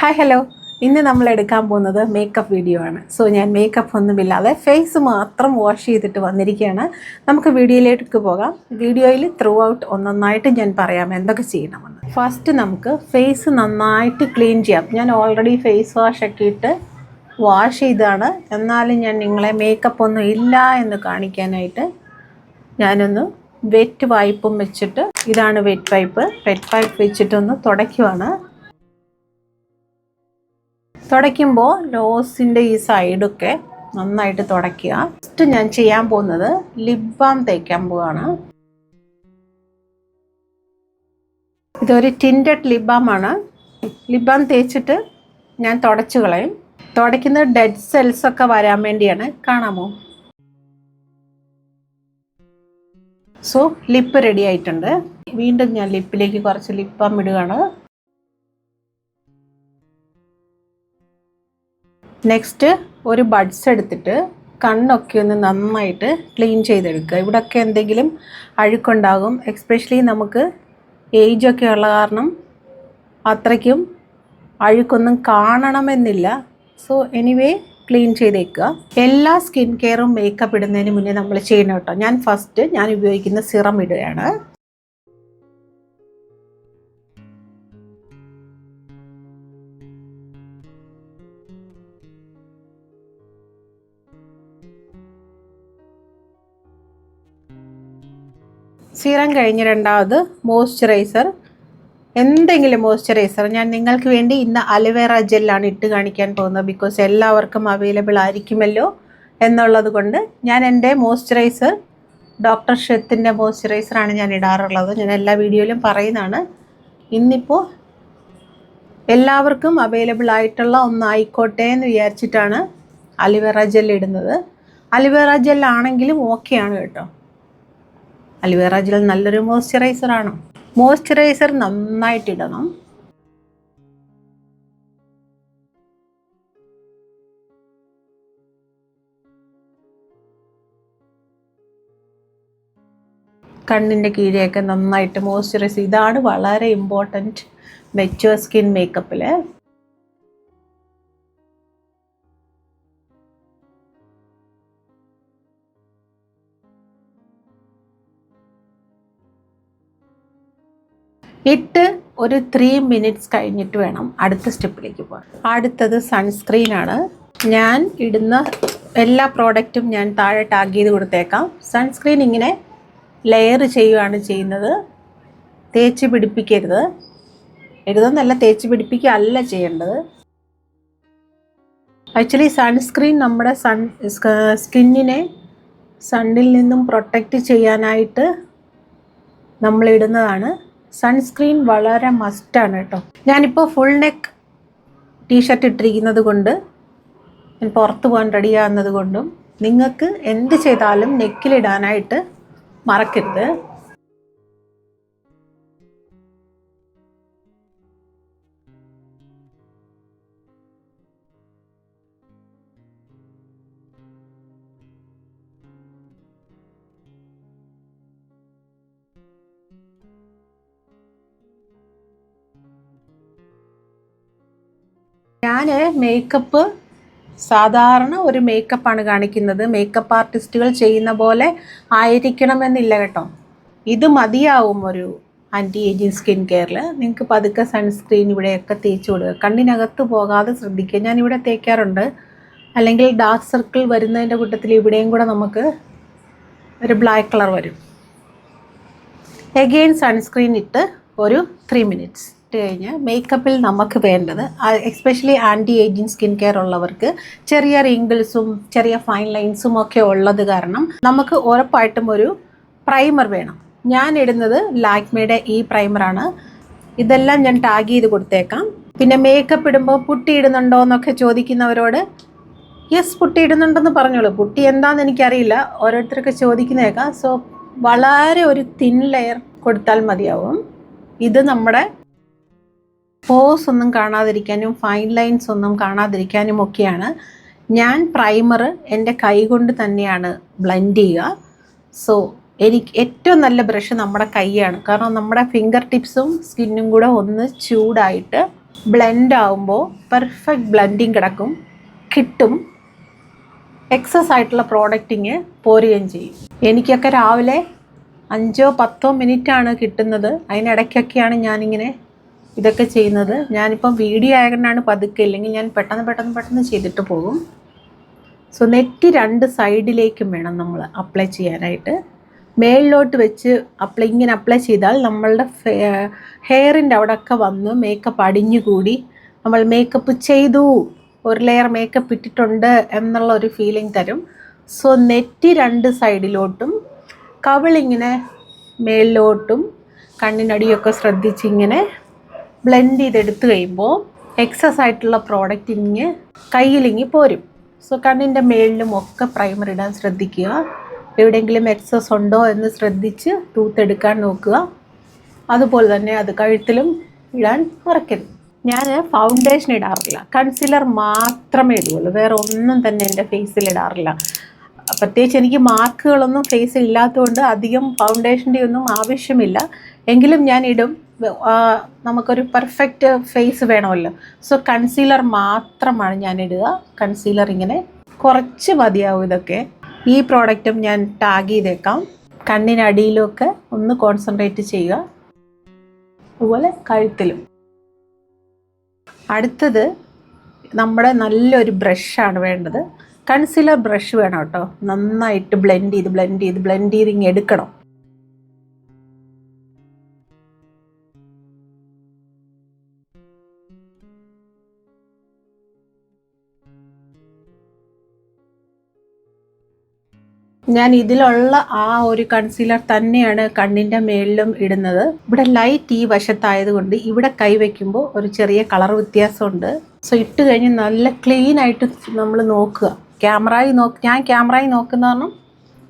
Hi hello ഇന്ന് നമ്മൾ എടുക്കാൻ പോകുന്നത് മേക്കപ്പ് വീഡിയോ ആണ്. സോ ഞാൻ മേക്കപ്പ് ഒന്നുമില്ലാതെ ഫേസ് മാത്രം വാഷ് ചെയ്തിട്ട് വന്നിരിക്കുകയാണ്. നമുക്ക് വീഡിയോയിലേക്ക് പോകാം. വീഡിയോയിൽ ത്രൂ ഔട്ട് ഒന്നൊന്നായിട്ട് ഞാൻ പറയാം എന്തൊക്കെ ചെയ്യണമെന്ന്. ഫസ്റ്റ് നമുക്ക് ഫേസ് നന്നായിട്ട് ക്ലീൻ ചെയ്യാം. ഞാൻ ഓൾറെഡി ഫേസ് വാഷ് ഒക്കെ ഇട്ട് വാഷ് ചെയ്താണ് എന്നാലും ഞാൻ നിങ്ങളെ മേക്കപ്പ് ഒന്നും ഇല്ല എന്ന് കാണിക്കാനായിട്ട് ഞാനൊന്ന് വെറ്റ് വൈപ്പും വെച്ചിട്ട് ഇതാണ് വെറ്റ് വൈപ്പ് വെറ്റ് വൈപ്പ് വെച്ചിട്ടൊന്ന് തുടയ്ക്കുവാണ്. തുടയ്ക്കുമ്പോൾ നോസിന്റെ ഈ സൈഡൊക്കെ നന്നായിട്ട് തുടയ്ക്കുക. ഫസ്റ്റ് ഞാൻ ചെയ്യാൻ പോകുന്നത് ലിപ് ബാം തേക്കാൻ പോവാണ്. ഇതൊരു ടിന്റഡ് ലിപ് ബാം ആണ്. ലിപ് ബാം തേച്ചിട്ട് ഞാൻ തുടച്ചു കളയും. തുടയ്ക്കുന്നത് ഡെഡ് സെൽസ് ഒക്കെ വരാൻ വേണ്ടിയാണ്. കാണാമോ? സോ ലിപ്പ് റെഡി ആയിട്ടുണ്ട്. വീണ്ടും ഞാൻ ലിപ്പിലേക്ക് കുറച്ച് ലിപ്പ് ബാം ഇടുകയാണ്. നെക്സ്റ്റ് ഒരു ബഡ്സ് എടുത്തിട്ട് കണ്ണൊക്കെ ഒന്ന് നന്നായിട്ട് ക്ലീൻ ചെയ്തെടുക്കുക. ഇവിടെയൊക്കെ എന്തെങ്കിലും അഴുക്കുണ്ടാകും. എക്സ്പെഷ്യലി നമുക്ക് ഏജൊക്കെ ഉള്ള കാരണം അത്രയ്ക്കും അഴുക്കൊന്നും കാണണമെന്നില്ല. സോ എനിവേ ക്ലീൻ ചെയ്തേക്കുക. എല്ലാ സ്കിൻ കെയറും മേക്കപ്പ് ഇടുന്നതിന് മുന്നേ നമ്മൾ ചെയ്യണം കേട്ടോ. ഞാൻ ഫസ്റ്റ് ഞാൻ ഉപയോഗിക്കുന്ന സിറം ഇടുകയാണ്. സീറം കഴിഞ്ഞ് രണ്ടാമത് മോയ്സ്ചറൈസർ. എന്തെങ്കിലും മോയ്സ്ചറൈസർ. ഞാൻ നിങ്ങൾക്ക് വേണ്ടി ഇന്ന് അലവേറ ജെല്ലാണ് ഇട്ട് കാണിക്കാൻ പോകുന്നത്. ബിക്കോസ് എല്ലാവർക്കും അവൈലബിൾ ആയിരിക്കുമല്ലോ എന്നുള്ളത് കൊണ്ട് ഞാൻ എന്റെ മോയ്സ്ചറൈസർ ഡോക്ടർ ഷെത്തിന്റെ മോയ്സ്ചറൈസറാണ് ഞാൻ ഇടാറുള്ളത്. ഞാൻ എല്ലാ വീഡിയോയിലും പറയുന്നതാണ്. ഇന്നിപ്പോൾ എല്ലാവർക്കും അവൈലബിൾ ആയിട്ടുള്ള ഒന്നായിക്കോട്ടെ എന്ന് വിചാരിച്ചിട്ടാണ് അലിവേറ ജെൽ ഇടുന്നത്. അലിവേറ ജെല്ലാണെങ്കിലും ഓക്കെയാണ് കേട്ടോ. അലിവേറ ജെൽ നല്ലൊരു മോയ്സ്ചറൈസർ ആണ്. മോയ്സ്ചറൈസർ നന്നായിട്ടിടണം കണ്ണിന്റെ കീഴെയൊക്കെ നന്നായിട്ട് മോയ്സ്ചറൈസ് ഇതാണ് വളരെ ഇമ്പോർട്ടന്റ് മെച്ചുവർ സ്കിൻ മേക്കപ്പിൽ ഇട്ട് ഒരു ത്രീ മിനിറ്റ്സ് കഴിഞ്ഞിട്ട് വേണം അടുത്ത സ്റ്റെപ്പിലേക്ക് പോകാൻ. അടുത്തത് സൺസ്ക്രീനാണ് ഞാൻ ഇടുന്ന എല്ലാ പ്രോഡക്റ്റും ഞാൻ താഴെ ടാഗ് ചെയ്ത് കൊടുത്തേക്കാം. സൺസ്ക്രീൻ ഇങ്ങനെ ലെയർ ചെയ്യുകയാണ് ചെയ്യുന്നത്. തേച്ച് പിടിപ്പിക്കരുത്. എഴുതുന്നല്ല തേച്ച് പിടിപ്പിക്കുക അല്ല ചെയ്യേണ്ടത്. ആക്ച്വലി സൺസ്ക്രീൻ നമ്മുടെ സൺ സ്കിന്നിനെ സണ്ണിൽ നിന്നും പ്രൊട്ടക്റ്റ് ചെയ്യാനായിട്ട് നമ്മൾ ഇടുന്നതാണ്. സൺസ്ക്രീൻ വളരെ മസ്റ്റാണ് കേട്ടോ. ഞാനിപ്പോൾ ഫുൾ നെക്ക് ടീഷർട്ട് ഇട്ടിരിക്കുന്നത് കൊണ്ട് ഞാൻ പുറത്ത് പോകാൻ റെഡിയാകുന്നത് കൊണ്ടും നിങ്ങൾക്ക് എന്ത് ചെയ്താലും നെക്കിലിടാനായിട്ട് മറക്കരുത്. ഞാൻ മേക്കപ്പ് സാധാരണ ഒരു മേക്കപ്പാണ് കാണിക്കുന്നത്. മേക്കപ്പ് ആർട്ടിസ്റ്റുകൾ ചെയ്യുന്ന പോലെ ആയിരിക്കണമെന്നില്ല കേട്ടോ. ഇത് മതിയാവും ഒരു ആന്റി ഏജിങ് സ്കിൻ കെയറിൽ നിങ്ങൾക്ക് പതുക്കെ സൺസ്ക്രീൻ ഇവിടെയൊക്കെ തേച്ച് കൊടുക്കുക കണ്ണിനകത്ത് പോകാതെ ശ്രദ്ധിക്കുക. ഞാനിവിടെ തേക്കാറുണ്ട്. അല്ലെങ്കിൽ ഡാർക്ക് സർക്കിൾ വരുന്നതിന്റെ കൂട്ടത്തിൽ ഇവിടെയും കൂടെ നമുക്ക് ഒരു ബ്ലാക്ക് കളർ വരും. എഗെയിൻ സൺസ്ക്രീൻ ഇട്ട് ഒരു ത്രീ മിനിറ്റ്സ് ഇട്ട് കഴിഞ്ഞാൽ മേക്കപ്പിൽ നമുക്ക് വേണ്ടത് especially anti ageing skin care ഉള്ളവർക്ക് ചെറിയ റിങ്കിൾസും ചെറിയ ഫൈൻ ലൈൻസും ഒക്കെ ഉള്ളത് കാരണം നമുക്ക് ഉറപ്പായിട്ടും ഒരു പ്രൈമർ വേണം. ഞാൻ ഇടുന്നത് ലാക്മയുടെ ഈ പ്രൈമറാണ് ഇതെല്ലാം ഞാൻ ടാഗ് ചെയ്ത് കൊടുത്തേക്കാം. പിന്നെ മേക്കപ്പ് ഇടുമ്പോൾ പുട്ടി ഇടുന്നുണ്ടോ എന്നൊക്കെ ചോദിക്കുന്നവരോട് യെസ് പുട്ടി ഇടുന്നുണ്ടെന്ന് പറഞ്ഞോളൂ. പുട്ടി എന്താണെന്ന് എനിക്കറിയില്ല. ഓരോരുത്തർക്ക് ചോദിക്കുന്നേക്കാം. സോ വളരെ ഒരു തിൻ ലെയർ കൊടുത്താൽ മതിയാവും. ഇത് നമ്മുടെ പോസ് ഒന്നും കാണാതിരിക്കാനും ഫൈൻ ലൈൻസ് ഒന്നും കാണാതിരിക്കാനും ഒക്കെയാണ്. ഞാൻ പ്രൈമർ എന്റെ കൈ കൊണ്ട് തന്നെയാണ് ബ്ലെൻഡ് ചെയ്യുക. സോ എനിക്ക് ഏറ്റവും നല്ല ബ്രഷ് നമ്മുടെ കൈയാണ്. കാരണം നമ്മുടെ ഫിംഗർ ടിപ്സും സ്കിന്നും കൂടെ ഒന്ന് ചൂടായിട്ട് ബ്ലെൻഡ് ആകുമ്പോൾ പെർഫെക്റ്റ് ബ്ലെൻഡിങ് കിടക്കും കിട്ടും. എക്സസ് ആയിട്ടുള്ള പ്രോഡക്റ്റിങ് പോരുകയും ചെയ്യും. എനിക്കൊക്കെ രാവിലെ അഞ്ചോ പത്തോ മിനിറ്റാണ് കിട്ടുന്നത്. അതിനിടയ്ക്കൊക്കെയാണ് ഞാനിങ്ങനെ ഇതൊക്കെ ചെയ്യുന്നത്. ഞാനിപ്പം വീഡിയോ ആയതുകൊണ്ടാണ് പതുക്കെ ഇല്ലെങ്കിൽ ഞാൻ പെട്ടെന്ന് പെട്ടെന്ന് പെട്ടെന്ന് ചെയ്തിട്ട് പോകും. സോ നെറ്റ് രണ്ട് സൈഡിലേക്കും വേണം നമ്മൾ അപ്ലൈ ചെയ്യാനായിട്ട്. മേളിലോട്ട് വെച്ച് അപ്ലൈ ഇങ്ങനെ അപ്ലൈ ചെയ്താൽ നമ്മളുടെ ഹെയറിന്റെ അവിടെയൊക്കെ വന്ന് മേക്കപ്പ് അടിഞ്ഞുകൂടി. നമ്മൾ മേക്കപ്പ് ചെയ്തു. ഒരു ലെയർ മേക്കപ്പ് ഇട്ടിട്ടുണ്ട് എന്നുള്ള ഒരു ഫീലിംഗ് തരും. സോ നെറ്റ് രണ്ട് സൈഡിലോട്ടും കവിളിങ്ങനെ മേളിലോട്ടും കണ്ണിനടിയൊക്കെ ശ്രദ്ധിച്ചിങ്ങനെ ബ്ലെൻഡ് ചെയ്തെടുത്ത് കഴിയുമ്പോൾ എക്സസ് ആയിട്ടുള്ള പ്രോഡക്റ്റ് ഇങ്ങ് കയ്യിലിങ്ങി പോരും. സോ കണ്ണിന്റെ മേളിലും ഒക്കെ പ്രൈമർ ഇടാൻ ശ്രദ്ധിക്കുക. എവിടെയെങ്കിലും എക്സസ് ഉണ്ടോ എന്ന് ശ്രദ്ധിച്ച് ടൂത്ത് തൂത്തെടുക്കാൻ നോക്കുക. അതുപോലെ തന്നെ അത് കഴുത്തിലും ഇടാൻ മറക്കരുത്. ഞാൻ ഫൗണ്ടേഷൻ ഇടാറില്ല. കൺസീലർ മാത്രമേ ഇടുകയുള്ളൂ. വേറെ ഒന്നും തന്നെ എന്റെ ഫേസിൽ ഇടാറില്ല. പ്രത്യേകിച്ച് എനിക്ക് മാർക്കുകളൊന്നും ഫേസിൽ ഇല്ലാത്തതുകൊണ്ട് അധികം ഫൗണ്ടേഷന്റെ ഒന്നും ആവശ്യമില്ല. എങ്കിലും ഞാൻ ഇടും. നമുക്കൊരു പെർഫെക്റ്റ് ഫേസ് വേണമല്ലോ. സോ കൺസീലർ മാത്രമാണ് ഞാൻ ഇടുക കൺസീലർ ഇങ്ങനെ കുറച്ച് മതിയാവും ഇതൊക്കെ. ഈ പ്രോഡക്റ്റും ഞാൻ ടാഗ് ചെയ്തേക്കാം. കണ്ണിനടിയിലുമൊക്കെ ഒന്ന് കോൺസെൻട്രേറ്റ് ചെയ്യുക. അതുപോലെ കഴുത്തിലും. അടുത്തത് നമ്മുടെ നല്ലൊരു ബ്രഷാണ് വേണ്ടത്. കൺസീലർ ബ്രഷ് വേണം കേട്ടോ. നന്നായിട്ട് ബ്ലെൻഡ് ചെയ്ത് ബ്ലെൻഡ് ചെയ്ത് ബ്ലെൻഡ് ചെയ്ത് ഇങ്ങനെ എടുക്കണം. ഞാൻ ഇതിലുള്ള ആ ഒരു കൺസീലർ തന്നെയാണ് കണ്ണിന്റെ മേളിലും ഇടുന്നത്. ഇവിടെ ലൈറ്റ് ഈ വശത്തായതുകൊണ്ട് ഇവിടെ കൈവയ്ക്കുമ്പോൾ ഒരു ചെറിയ കളർ വ്യത്യാസമുണ്ട്. സോ ഇട്ട് കഴിഞ്ഞ് നല്ല ക്ലീൻ ആയിട്ട് നമ്മൾ നോക്കുക. ക്യാമറയിൽ നോക്ക് ഞാൻ ക്യാമറയിൽ നോക്കുന്ന കാരണം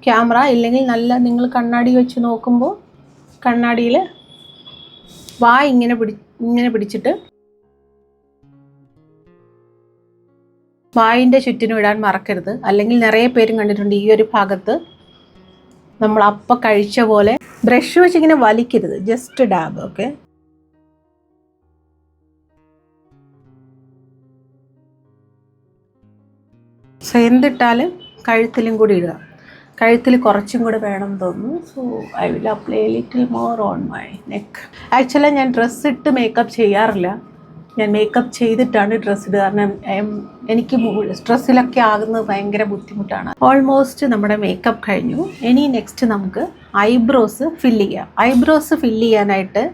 ക്യാമറ ഇല്ലെങ്കിൽ നല്ല നിങ്ങൾ കണ്ണാടി വെച്ച് നോക്കുമ്പോൾ കണ്ണാടിയിൽ വായ ഇങ്ങനെ പിടി ഇങ്ങനെ പിടിച്ചിട്ട് വായിന്റെ ചുറ്റിനും ഇടാൻ മറക്കരുത്. അല്ലെങ്കിൽ നിറയെ പേരും കണ്ടിട്ടുണ്ട് ഈ ഒരു ഭാഗത്ത്. നമ്മൾ അപ്പം കഴിച്ച പോലെ ബ്രഷ് വെച്ച് ഇങ്ങനെ വലിക്കരുത്. ജസ്റ്റ് ഡാബ് ഓക്കെ സോ എന്തിട്ടാലും കഴുത്തിലും കൂടി ഇടുക. കഴുത്തിൽ കുറച്ചും കൂടി വേണം തോന്നുന്നു. So I will apply little more on my neck actually ഞാൻ ഡ്രസ്സ് ഇട്ട് മേക്കപ്പ് ചെയ്യാറില്ല. ഞാൻ മേക്കപ്പ് ചെയ്തിട്ടാണ് ഡ്രസ്സ് ഇടുക. കാരണം എനിക്ക് സ്ട്രെസ്സിലൊക്കെ ആകുന്നത് ഭയങ്കര ബുദ്ധിമുട്ടാണ്. ഓൾമോസ്റ്റ് നമ്മുടെ മേക്കപ്പ് കഴിഞ്ഞു. ഇനി നെക്സ്റ്റ് നമുക്ക് ഐബ്രോസ് ഫില്ല് ചെയ്യാം. ഐബ്രോസ് ഫില്ല് ചെയ്യാനായിട്ട്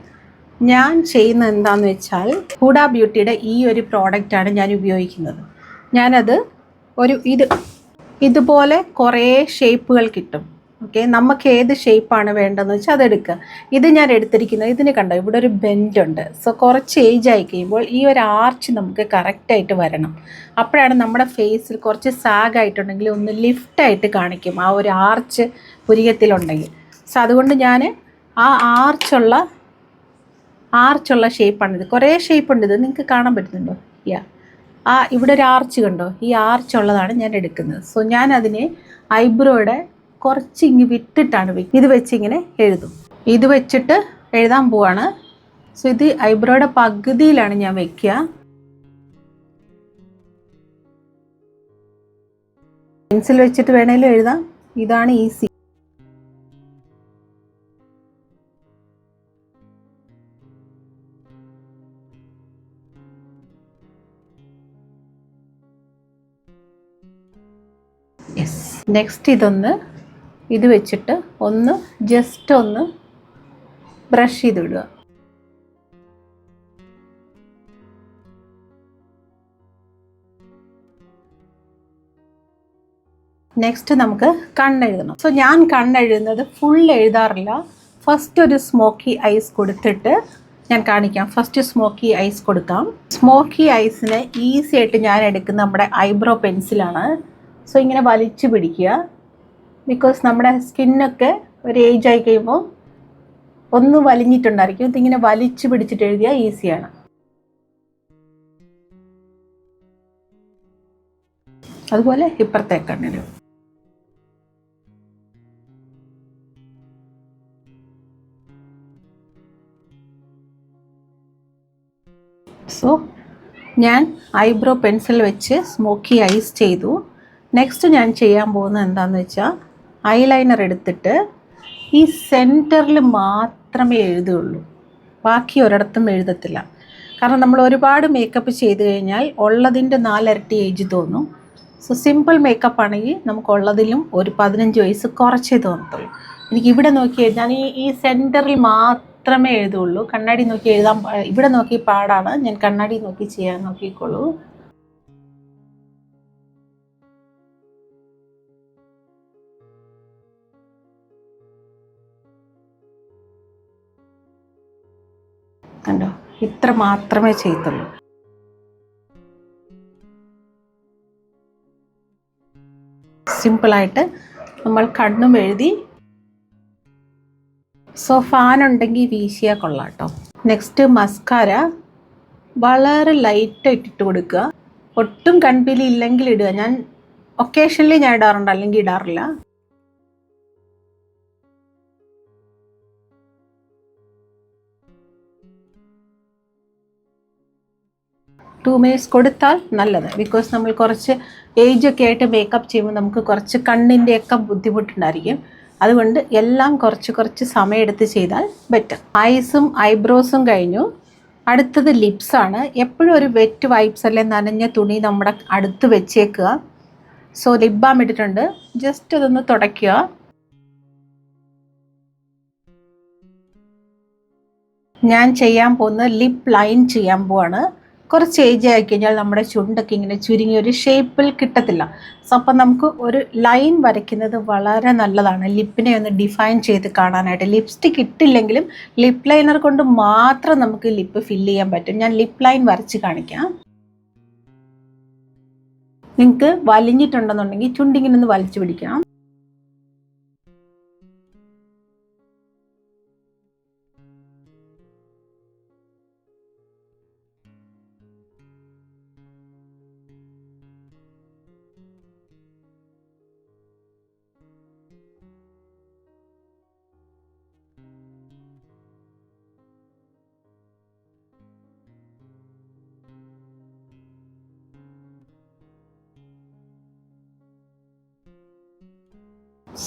ഞാൻ ചെയ്യുന്നത് എന്താണെന്ന് വെച്ചാൽ ഹൂഡ ബ്യൂട്ടിയുടെ ഈ ഒരു പ്രോഡക്റ്റാണ് ഞാൻ ഉപയോഗിക്കുന്നത്. ഞാനത് ഒരു ഇത് ഇതുപോലെ കുറേ ഷേപ്പുകൾ കിട്ടും. ഓക്കെ നമുക്ക് ഏത് ഷേപ്പാണ് വേണ്ടതെന്ന് വെച്ചാൽ അതെടുക്കുക ഇത് ഞാൻ എടുത്തിരിക്കുന്നത് ഇതിന് കണ്ടോ? ഇവിടെ ഒരു ബെൻഡ് ഉണ്ട്. സോ കുറച്ച് ഏജ് ആയി കഴിയുമ്പോൾ ഈ ഒരു ആർച്ച് നമുക്ക് കറക്റ്റായിട്ട് വരണം. അപ്പോഴാണ് നമ്മുടെ ഫേസിൽ കുറച്ച് സാഗായിട്ടുണ്ടെങ്കിൽ ഒന്ന് ലിഫ്റ്റായിട്ട് കാണിക്കും. ആ ഒരു ആർച്ച് പുരികത്തിലുണ്ടെങ്കിൽ. സോ അതുകൊണ്ട് ഞാൻ ആ ആർച്ചുള്ള ആർച്ചുള്ള ഷേപ്പാണിത് കുറേ ഷേപ്പ് ഉണ്ട് ഇത്. നിങ്ങൾക്ക് കാണാൻ പറ്റുന്നുണ്ടോ? യാ ആ ഇവിടെ ഒരു ആർച്ച് കണ്ടോ? ഈ ആർച്ചുള്ളതാണ് ഞാൻ എടുക്കുന്നത്. സോ ഞാൻ അതിനെ ഐബ്രോയുടെ കുറച്ച് ഇങ്ങ് വിട്ടിട്ടാണ് ഇത് വെച്ച് ഇങ്ങനെ എഴുതും. ഇത് വെച്ചിട്ട് എഴുതാൻ പോവാണ്. സോ ഇത് ഐബ്രോയുടെ പകുതിയിലാണ് ഞാൻ വെക്കുക. പെൻസിൽ വെച്ചിട്ട് വേണേലും എഴുതാം. ഇതാണ് ഈസി. നെക്സ്റ്റ് ഇതൊന്ന് ഇത് വെച്ചിട്ട് ഒന്ന് ജസ്റ്റ് ഒന്ന് ബ്രഷ് ചെയ്ത് വിടുക നെക്സ്റ്റ് നമുക്ക് കണ്ണെഴുതണം. സോ ഞാൻ കണ്ണെഴുതുന്നത് ഫുൾ എഴുതാറില്ല. ഫസ്റ്റ് ഒരു സ്മോക്കി ഐസ് കൊടുത്തിട്ട് ഞാൻ കാണിക്കാം. ഫസ്റ്റ് സ്മോക്കി ഐസ് കൊടുക്കാം. സ്മോക്കി ഐസിന് ഈസി ആയിട്ട് ഞാൻ എടുക്കുന്ന നമ്മുടെ ഐബ്രോ പെൻസിലാണ് സോ ഇങ്ങനെ വലിച്ചു പിടിക്കുക. ബിക്കോസ് നമ്മുടെ സ്കിന്നൊക്കെ ഒരു ഏജ് ആയി കഴിയുമ്പോൾ ഒന്ന് വലിഞ്ഞിട്ടുണ്ടായിരിക്കും. ഇതിങ്ങനെ വലിച്ചു പിടിച്ചിട്ട് എഴുതിയാൽ ഈസിയാണ് അതുപോലെ ഇപ്പുറത്തെ കണ്ണിലും. സോ ഞാൻ ഐബ്രോ പെൻസിൽ വെച്ച് സ്മോക്കി ഐസ് ചെയ്തു. നെക്സ്റ്റ് ഞാൻ ചെയ്യാൻ പോകുന്നത് എന്താണെന്ന് വെച്ചാൽ ഐലൈനർ എടുത്തിട്ട് ഈ സെന്ററിൽ മാത്രമേ എഴുതുകയുള്ളൂ ബാക്കി ഒരിടത്തും എഴുതത്തില്ല. കാരണം നമ്മൾ ഒരുപാട് മേക്കപ്പ് ചെയ്ത് കഴിഞ്ഞാൽ ഉള്ളതിന്റെ നാലിരട്ടി ഏജ് തോന്നും. സോ സിമ്പിൾ മേക്കപ്പ് ആണെങ്കിൽ നമുക്ക് ഉള്ളതിലും ഒരു പതിനഞ്ച് വയസ്സ് കുറച്ചേ തോന്നത്തുള്ളൂ. എനിക്ക് ഇവിടെ നോക്കി ഞാൻ ഈ ഈ സെന്ററിൽ മാത്രമേ എഴുതുള്ളൂ. കണ്ണാടി നോക്കി എഴുതാൻ ഇവിടെ നോക്കി പാടാണ്. ഞാൻ കണ്ണാടി നോക്കി ചെയ്യാൻ നോക്കിക്കോളൂ. കണ്ടോ? ഇത്ര മാത്രമേ ചെയ്തുള്ളൂ. സിമ്പിളായിട്ട് നമ്മൾ കണ്ണും എഴുതി സോ ഫാൻ ഉണ്ടെങ്കിൽ വീശിയാൽ കൊള്ളാം കേട്ടോ നെക്സ്റ്റ് മസ്കാര വളരെ ലൈറ്റ് ഇട്ടിട്ട് കൊടുക്കുക. ഒട്ടും കൺപീലി ഇല്ലെങ്കിൽ ഇടുക. ഞാൻ ഒക്കേഷണലി ഞാൻ ഇടാറുണ്ട് അല്ലെങ്കിൽ ഇടാറില്ല. ടു മേസ് കൊടുത്താൽ നല്ലത്. ബിക്കോസ് നമ്മൾ കുറച്ച് ഏജ് ഒക്കെ ആയിട്ട് മേക്കപ്പ് ചെയ്യുമ്പോൾ നമുക്ക് കുറച്ച് കണ്ണിന്റെയൊക്കെ ബുദ്ധിമുട്ടുണ്ടായിരിക്കും. അതുകൊണ്ട് എല്ലാം കുറച്ച് കുറച്ച് സമയമെടുത്ത് ചെയ്താൽ ബെറ്റർ ഐസും ഐബ്രോസും കഴിഞ്ഞു. അടുത്തത് ലിപ്സാണ് എപ്പോഴും ഒരു വെറ്റ് വൈപ്സ് അല്ലെ നനഞ്ഞ തുണി നമ്മുടെ അടുത്ത് വെച്ചേക്കുക. സോ ലിപ് ബാം ഇട്ടിട്ടുണ്ട്. ജസ്റ്റ് അതൊന്ന് തുടയ്ക്കുക. ഞാൻ ചെയ്യാൻ പോകുന്നത് ലിപ്പ് ലൈൻ ചെയ്യാൻ പോവാണ്. കുറച്ച് ഏജ് ആയി കഴിഞ്ഞാൽ നമ്മുടെ ചുണ്ടൊക്കെ ഇങ്ങനെ ചുരുങ്ങി ഒരു ഷേപ്പിൽ കിട്ടത്തില്ല. സോ അപ്പം നമുക്ക് ഒരു ലൈൻ വരയ്ക്കുന്നത് വളരെ നല്ലതാണ്. ലിപ്പിനെ ഒന്ന് ഡിഫൈൻ ചെയ്ത് കാണാനായിട്ട്. ലിപ്സ്റ്റിക് ഇട്ടില്ലെങ്കിലും ലിപ്പ് ലൈനർ കൊണ്ട് മാത്രം നമുക്ക് ലിപ്പ് ഫില്ല് ചെയ്യാൻ പറ്റും. ഞാൻ ലിപ്പ് ലൈൻ വരച്ച് കാണിക്കാം. നിങ്ങൾക്ക് വലിഞ്ഞിട്ടുണ്ടെന്നുണ്ടെങ്കിൽ ചുണ്ടിങ്ങനെ ഒന്ന് വലിച്ചു പിടിക്കണം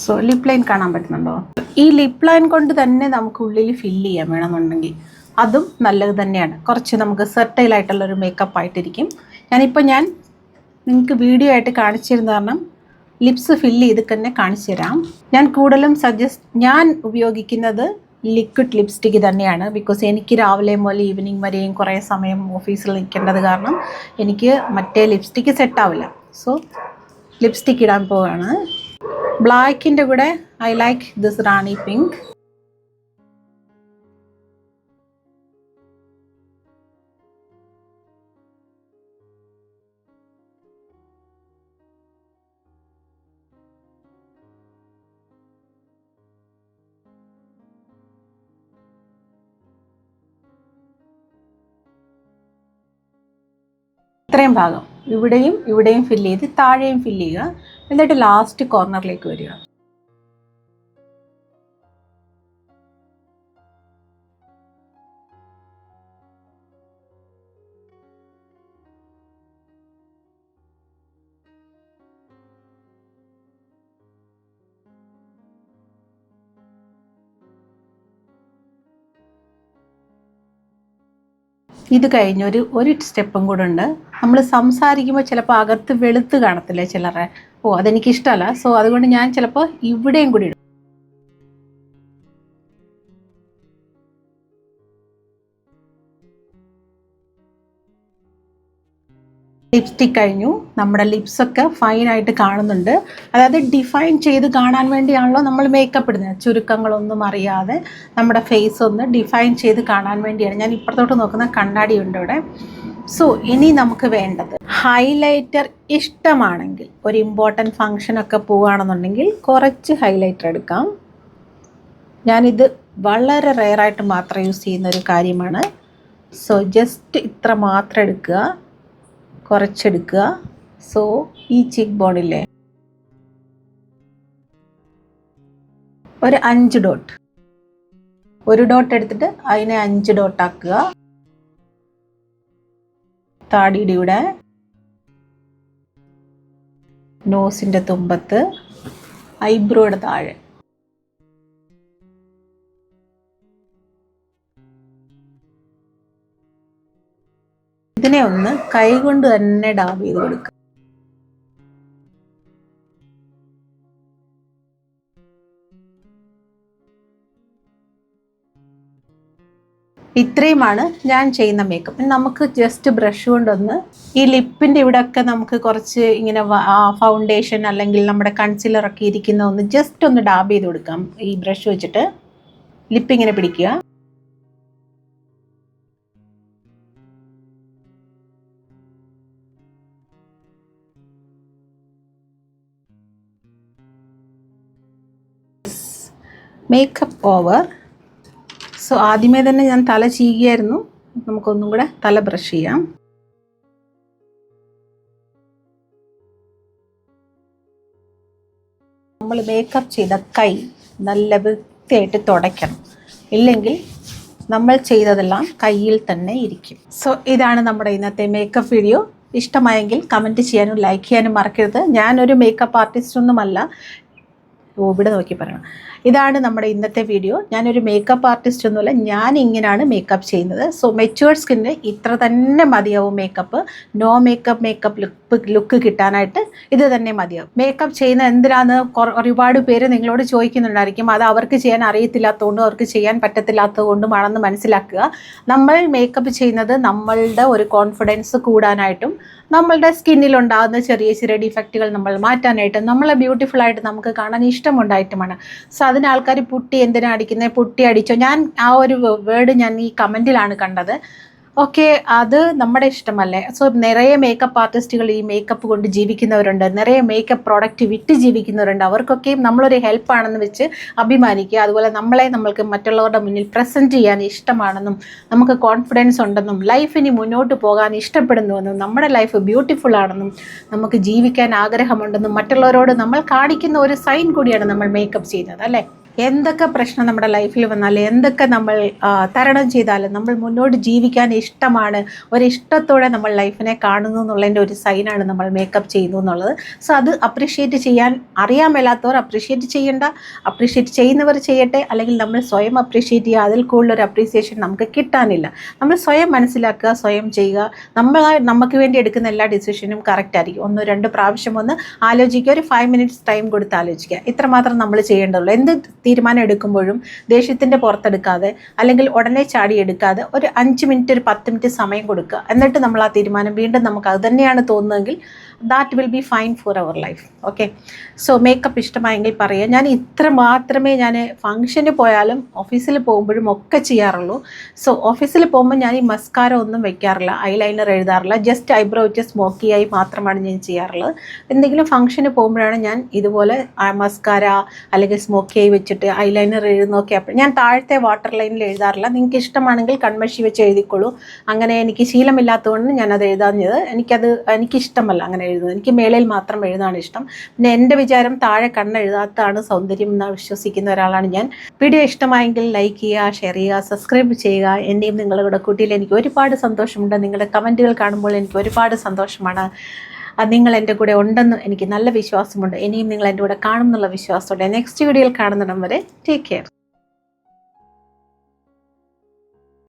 സോ ലിപ് ലൈൻ കാണാൻ പറ്റുന്നുണ്ടോ? ഈ ലിപ് ലൈൻ കൊണ്ട് തന്നെ നമുക്ക് ഉള്ളിൽ ഫില്ല് ചെയ്യാൻ വേണമെന്നുണ്ടെങ്കിൽ അതും നല്ലത് തന്നെയാണ്. കുറച്ച് നമുക്ക് സെർട്ടൈൽ ആയിട്ടുള്ള ഒരു മേക്കപ്പ് ആയിട്ടിരിക്കും. ഞാനിപ്പോൾ ഞാൻ നിങ്ങൾക്ക് വീഡിയോ ആയിട്ട് കാണിച്ചു തരുന്ന കാരണം ലിപ്സ് ഫില്ല് ചെയ്ത് തന്നെ കാണിച്ചു തരാം. ഞാൻ കൂടുതലും സജസ്റ്റ് ഞാൻ ഉപയോഗിക്കുന്നത് ലിക്വിഡ് ലിപ്സ്റ്റിക്ക് തന്നെയാണ്. ബിക്കോസ് എനിക്ക് രാവിലെ മുതൽ ഈവനിങ് വരെയും കുറേ സമയം ഓഫീസിൽ നിൽക്കേണ്ടത് കാരണം എനിക്ക് മറ്റേ ലിപ്സ്റ്റിക്ക് സെറ്റാവില്ല സോ ലിപ്സ്റ്റിക്ക് ഇടാൻ പോവാണ്. ബ്ലാക്കിന്റെ കൂടെ I like this rani pink. ഇത്രയും ഭാഗം. ഇവിടെയും ഇവിടെയും ഫില്ല് ചെയ്ത് താഴെയും ഫില്ല് ചെയ്യുക. എന്നിട്ട് ലാസ്റ്റ് കോർണറിലേക്ക് വരിക. ഇത് കഴിഞ്ഞൊരു ഒരു സ്റ്റെപ്പും കൂടെ ഉണ്ട്. നമ്മൾ സംസാരിക്കുമ്പോൾ ചിലപ്പോൾ അകത്ത് വെളുത്ത് കാണത്തില്ലേ ചിലരെ ഓ അതെനിക്കിഷ്ടമല്ല സോ അതുകൊണ്ട് ഞാൻ ചിലപ്പോൾ ഇവിടെയും കൂടി ഇടും. ലിപ്സ്റ്റിക് കഴിഞ്ഞു. നമ്മുടെ ലിപ്സൊക്കെ ഫൈനായിട്ട് കാണുന്നുണ്ട്. അതായത് ഡിഫൈൻ ചെയ്ത് കാണാൻ വേണ്ടിയാണല്ലോ നമ്മൾ മേക്കപ്പ് ഇടുന്നത്. ചുരുക്കങ്ങളൊന്നും അറിയാതെ നമ്മുടെ ഫേസ് ഒന്ന് ഡിഫൈൻ ചെയ്ത് കാണാൻ വേണ്ടിയാണ്. ഞാൻ ഇപ്പുറത്തോട്ട് നോക്കുന്ന കണ്ണാടി ഉണ്ട് ഇവിടെ. സോ ഇനി നമുക്ക് വേണ്ടത് ഹൈലൈറ്റർ ഇഷ്ടമാണെങ്കിൽ ഒരു ഇമ്പോർട്ടന്റ് ഫങ്ഷനൊക്കെ പോവുകയാണെന്നുണ്ടെങ്കിൽ കുറച്ച് ഹൈലൈറ്റർ എടുക്കാം. ഞാനിത് വളരെ റെയറായിട്ട് മാത്രം യൂസ് ചെയ്യുന്ന ഒരു കാര്യമാണ്. സോ ജസ്റ്റ് ഇത്ര മാത്രം എടുക്കുക. കുറച്ചെടുക്കുക. സോ ഈ ചിക്ക് ബോണില്ലേ ഒരു അഞ്ച് ഡോട്ട് ഒരു ഡോട്ട് എടുത്തിട്ട് അതിനെ അഞ്ച് ഡോട്ട് ആക്കുക. താടിയുടെ ഇവിടെ നോസിന്റെ തുമ്പത്ത്. ഐബ്രോയുടെ താഴെ. ഇതിനെ ഒന്ന് കൈകൊണ്ട് തന്നെ ഡാബ് ചെയ്ത് കൊടുക്കുക. ഇത്രയുമാണ് ഞാൻ ചെയ്യുന്ന മേക്കപ്പ് നമുക്ക് ജസ്റ്റ് ബ്രഷ് കൊണ്ടൊന്ന് ഈ ലിപ്പിന്റെ ഇവിടെയൊക്കെ നമുക്ക് കുറച്ച് ഇങ്ങനെ ഫൗണ്ടേഷൻ അല്ലെങ്കിൽ നമ്മുടെ കൺസിലർ ഒക്കെ ഇരിക്കുന്ന ഒന്ന് ജസ്റ്റ് ഒന്ന് ഡാബ് ചെയ്ത് കൊടുക്കാം. ഈ ബ്രഷ് വെച്ചിട്ട് ലിപ്പ് ഇങ്ങനെ പിടിക്കുക. മേക്കപ്പ് ഓവർ സോ ആദ്യമേ തന്നെ ഞാൻ തല ചീകിയായിരുന്നു. നമുക്കൊന്നും കൂടെ തല ബ്രഷ് ചെയ്യാം. നമ്മൾ മേക്കപ്പ് ചെയ്ത കൈ നല്ല വൃത്തിയായിട്ട് തുടയ്ക്കണം. ഇല്ലെങ്കിൽ നമ്മൾ ചെയ്തതെല്ലാം കയ്യിൽ തന്നെ ഇരിക്കും. സോ ഇതാണ് നമ്മുടെ ഇന്നത്തെ മേക്കപ്പ് വീഡിയോ ഇഷ്ടമായെങ്കിൽ കമന്റ് ചെയ്യാനും ലൈക്ക് ചെയ്യാനും മറക്കരുത്. ഞാനൊരു മേക്കപ്പ് ആർട്ടിസ്റ്റ് ഒന്നുമല്ല. ഓ ഇവിടെ നോക്കി പറയണം. ഇതാണ് നമ്മുടെ ഇന്നത്തെ വീഡിയോ ഞാനൊരു മേക്കപ്പ് ആർട്ടിസ്റ്റ് ഒന്നുമല്ല ഞാൻ ഇങ്ങനെയാണ് മേക്കപ്പ് ചെയ്യുന്നത്. സോ മെച്യൂർഡ് സ്കിന്നിന് ഇത്ര തന്നെ മതിയാവും makeup no makeup makeup look look കിട്ടാനായിട്ട് ഇത് തന്നെ മതിയാവും. മേക്കപ്പ് ചെയ്യുന്ന എന്തിനാന്ന് ഒരുപാട് പേര് നിങ്ങളോട് ചോദിക്കുന്നുണ്ടായിരിക്കും. അത് അവർക്ക് ചെയ്യാൻ അറിയത്തില്ലാത്തതുകൊണ്ടും അവർക്ക് ചെയ്യാൻ പറ്റത്തില്ലാത്തതുകൊണ്ടുമാണെന്ന് മനസ്സിലാക്കുക. നമ്മൾ മേക്കപ്പ് ചെയ്യുന്നത് നമ്മളുടെ ഒരു കോൺഫിഡൻസ് കൂടാനായിട്ടും നമ്മളുടെ സ്കിന്നിലുണ്ടാകുന്ന ചെറിയ ചെറിയ ഡിഫക്റ്റുകൾ നമ്മൾ മാറ്റാനായിട്ടും നമ്മളെ ബ്യൂട്ടിഫുൾ ആയിട്ട് നമുക്ക് കാണാൻ ഇഷ്ടമുണ്ടായിട്ടുമാണ്. സോ അതിന് ആൾക്കാർ പുട്ടി എന്തിനാ അടിക്കുന്നത് പുട്ടി അടിച്ചോ? ഞാൻ ആ ഒരു വേർഡ് ഞാൻ ഈ കമന്റിലാണ് കണ്ടത്. ഓക്കെ അത് നമ്മുടെ ഇഷ്ടമല്ലേ? സോ നിറയെ മേക്കപ്പ് ആർട്ടിസ്റ്റുകൾ ഈ മേക്കപ്പ് കൊണ്ട് ജീവിക്കുന്നവരുണ്ട്. നിറയെ മേക്കപ്പ് പ്രോഡക്റ്റ് വിറ്റ് ജീവിക്കുന്നവരുണ്ട്. അവർക്കൊക്കെയും നമ്മളൊരു ഹെൽപ്പാണെന്ന് വെച്ച് അഭിമാനിക്കുക. അതുപോലെ നമ്മളെ നമ്മൾക്ക് മറ്റുള്ളവരുടെ മുന്നിൽ പ്രസന്റ് ചെയ്യാൻ ഇഷ്ടമാണെന്നും നമുക്ക് കോൺഫിഡൻസ് ഉണ്ടെന്നും ലൈഫിന് മുന്നോട്ട് പോകാൻ ഇഷ്ടപ്പെടുന്നുവെന്നും നമ്മുടെ ലൈഫ് ബ്യൂട്ടിഫുൾ ആണെന്നും നമുക്ക് ജീവിക്കാൻ ആഗ്രഹമുണ്ടെന്നും മറ്റുള്ളവരോട് നമ്മൾ കാണിക്കുന്ന ഒരു സൈൻ കൂടിയാണ് നമ്മൾ മേക്കപ്പ് ചെയ്യുന്നത് അല്ലേ? എന്തൊക്കെ പ്രശ്നം നമ്മുടെ ലൈഫിൽ വന്നാലും എന്തൊക്കെ നമ്മൾ തരണം ചെയ്താലും നമ്മൾ മുന്നോട്ട് ജീവിക്കാൻ ഇഷ്ടമാണ് ഒരിഷ്ടത്തോടെ നമ്മൾ ലൈഫിനെ കാണുന്നു എന്നുള്ളതിന്റെ ഒരു സൈനാണ് നമ്മൾ മേക്കപ്പ് ചെയ്യുന്നു എന്നുള്ളത്. സോ അത് അപ്രിഷ്യേറ്റ് ചെയ്യാൻ അറിയാൻ മേലാത്തവർ അപ്രിഷ്യേറ്റ് ചെയ്യേണ്ട. അപ്രിഷ്യേറ്റ് ചെയ്യുന്നവർ ചെയ്യട്ടെ. അല്ലെങ്കിൽ നമ്മൾ സ്വയം അപ്രിഷ്യേറ്റ് ചെയ്യുക. അതിൽ കൂടുതലൊരു അപ്രീസിയേഷൻ നമുക്ക് കിട്ടാനില്ല. നമ്മൾ സ്വയം മനസ്സിലാക്കുക സ്വയം ചെയ്യുക. നമ്മൾ നമുക്ക് വേണ്ടി എടുക്കുന്ന എല്ലാ ഡിസിഷനും കറക്റ്റ് ആയിരിക്കും. ഒന്ന് രണ്ട് പ്രാവശ്യം ഒന്ന് ആലോചിക്കുക. ഒരു ഫൈവ് മിനിറ്റ്സ് ടൈം കൊടുത്ത് ആലോചിക്കുക. ഇത്രമാത്രം നമ്മൾ ചെയ്യേണ്ടതുള്ളൂ. എന്ത് തീരുമാനം എടുക്കുമ്പോഴും ദേഷ്യത്തിന്റെ പുറത്തെടുക്കാതെ അല്ലെങ്കിൽ ഉടനെ ചാടി എടുക്കാതെ ഒരു അഞ്ച് മിനിറ്റ് ഒരു പത്ത് മിനിറ്റ് സമയം കൊടുക്കുക. എന്നിട്ട് നമ്മൾ ആ തീരുമാനം വീണ്ടും നമുക്ക് അത് തന്നെയാണ് തോന്നുന്നതെങ്കിൽ that will be fine for our life okay so makeup ഇഷ്ടമായെങ്കിൽ പറയുക. ഞാൻ ഇത്ര മാത്രമേ ഞാൻ ഫങ്ഷന് പോയാലും ഓഫീസിൽ പോകുമ്പോഴും ഒക്കെ ചെയ്യാറുള്ളൂ. സോ ഓഫീസിൽ പോകുമ്പോൾ ഞാൻ ഈ മസ്കാര ഒന്നും വെക്കാറില്ല. ഐലൈനർ എഴുതാറില്ല. ജസ്റ്റ് ഐബ്രോ വെച്ച് സ്മോക്കിയായി മാത്രമാണ് ഞാൻ ചെയ്യാറുള്ളത്. എന്തെങ്കിലും ഫംഗ്ഷന് പോകുമ്പോഴാണ് ഞാൻ ഇതുപോലെ മസ്കാര അല്ലെങ്കിൽ സ്മോക്കിയായി വെച്ചിട്ട് ഐലൈനർ എഴുതുന്നൊക്കെ അപ്പോൾ ഞാൻ താഴത്തെ വാട്ടർ ലൈനിൽ എഴുതാറില്ല. നിങ്ങൾക്ക് ഇഷ്ടമാണെങ്കിൽ കൺമഷി വെച്ച് എഴുതിക്കോളൂ. അങ്ങനെ എനിക്ക് ശീലമില്ലാത്തതുകൊണ്ട് ഞാനത് എഴുതാഞ്ഞത്. എനിക്കത് എനിക്കിഷ്ടമല്ല അങ്ങനെ എഴുതുന്നത്. എനിക്ക് മേളയിൽ മാത്രം എഴുതാണ് ഇഷ്ടം. പിന്നെ എന്റെ വിചാരം താഴെ കണ്ണെഴുതാത്തതാണ് സൗന്ദര്യം എന്ന് വിശ്വസിക്കുന്ന ഒരാളാണ് ഞാൻ. വീഡിയോ ഇഷ്ടമായെങ്കിൽ ലൈക്ക് ചെയ്യുക ഷെയർ ചെയ്യുക സബ്സ്ക്രൈബ് ചെയ്യുക. എന്റെയും നിങ്ങളുടെ കൂട്ടിയിൽ എനിക്ക് ഒരുപാട് സന്തോഷമുണ്ട്. നിങ്ങളുടെ കമന്റുകൾ കാണുമ്പോൾ എനിക്ക് ഒരുപാട് സന്തോഷമാണ്. നിങ്ങൾ എന്റെ കൂടെ ഉണ്ടെന്ന് എനിക്ക് നല്ല വിശ്വാസമുണ്ട്. ഇനിയും നിങ്ങൾ എന്റെ കൂടെ കാണും എന്നുള്ള വിശ്വാസമുണ്ട് നെക്സ്റ്റ് വീഡിയോയിൽ കാണുന്നിടം വരെ ടേക്ക് കെയർ